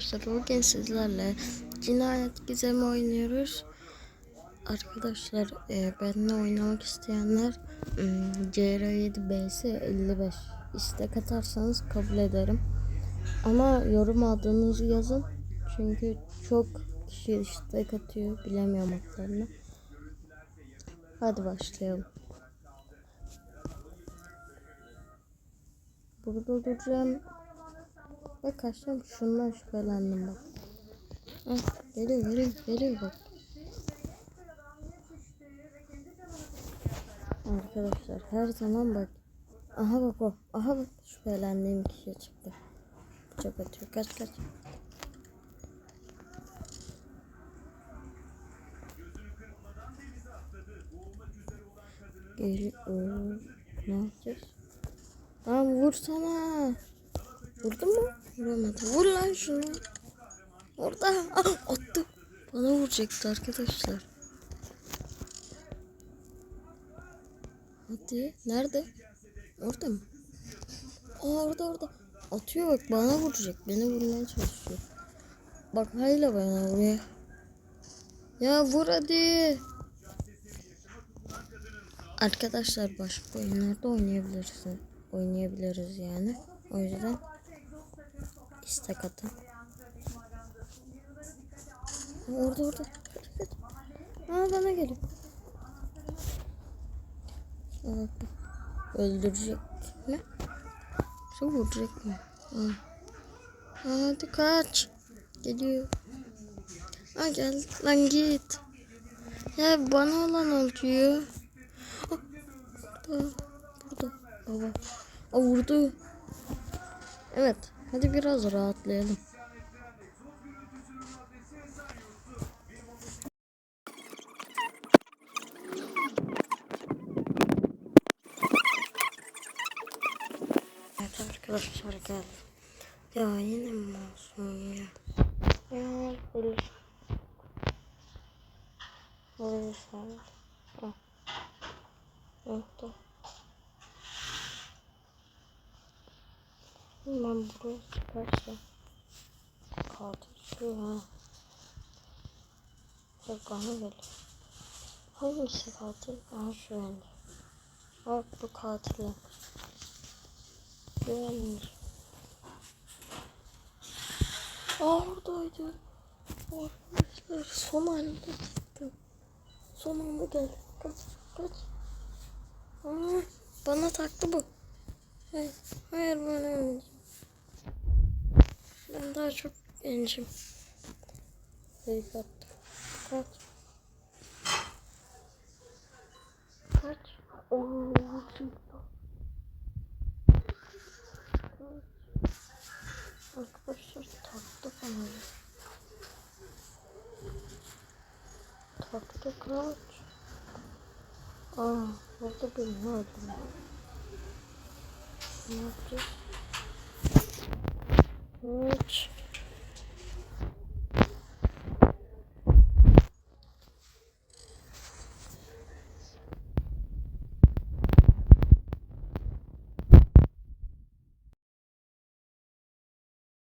Arkadaşlar bugün sizlerle cinayet gizemi oynuyoruz. Arkadaşlar e, benimle oynamak isteyenler ım, CR7BS 55 istek atarsanız kabul ederim. Ama yorum adınızı yazın. Çünkü çok kişi istek atıyor. Bilemiyorum adlarını. Hadi başlayalım. Burada duracağım. Ve kaçtım şundan şüphelendim bak. Hah, geliyor geliyor geliyor bak. Arkadaşlar her zaman bak. Aha bak o. Aha bak şüphelendiğim kişi çıktı. Bıçak atıyor. Kaç kaç. Geliyor. Ne yapacağız? Lan vursana. Vurdu mu? Vuramadı. Vur lan şunu. Orada. Ah, attı. Bana vuracaktı arkadaşlar. Hadi. Nerede? Orada mı? Aa orada orada. Atıyor bak bana vuracak. Beni vurmaya çalışıyor. Bak hayla bana vuruyor. Ya vur hadi. Arkadaşlar başka oyunlarda oynayabiliriz. Oynayabiliriz yani. O yüzden istek atın. Orada orada. Aa bana geliyor. Öldürecek mi? Şu vuracak mı? Aa. Hadi kaç. Geliyor. Aa gel lan git. Ya bana olan oluyor. Burada. Burada. Aa vurdu. Evet. Hadi biraz rahatlayalım. Evet arkadaşlar geldim. Ya yine masum ya? Ya böyle. Böyle sen. Ah. Oldu. Ben buraya çıkarsam. Katil şu ha. Bak bana geliyor. Hangisi katil? Aha şu anda. Bak bu katil. Güvenmiş. Aa oradaydı. Arkadaşlar son anda çıktı. Son anda geldi. Kaç kaç. Aa, bana taktı bu. Hayır, hayır ben ölmeyeceğim. Ben daha çok gencim. Fake attım. Kaç. Kaç. Oo. Arkadaşlar taktı bana. Taktı kaç. Aa, burada birini öldüm. Ne yapacağız? Kaç.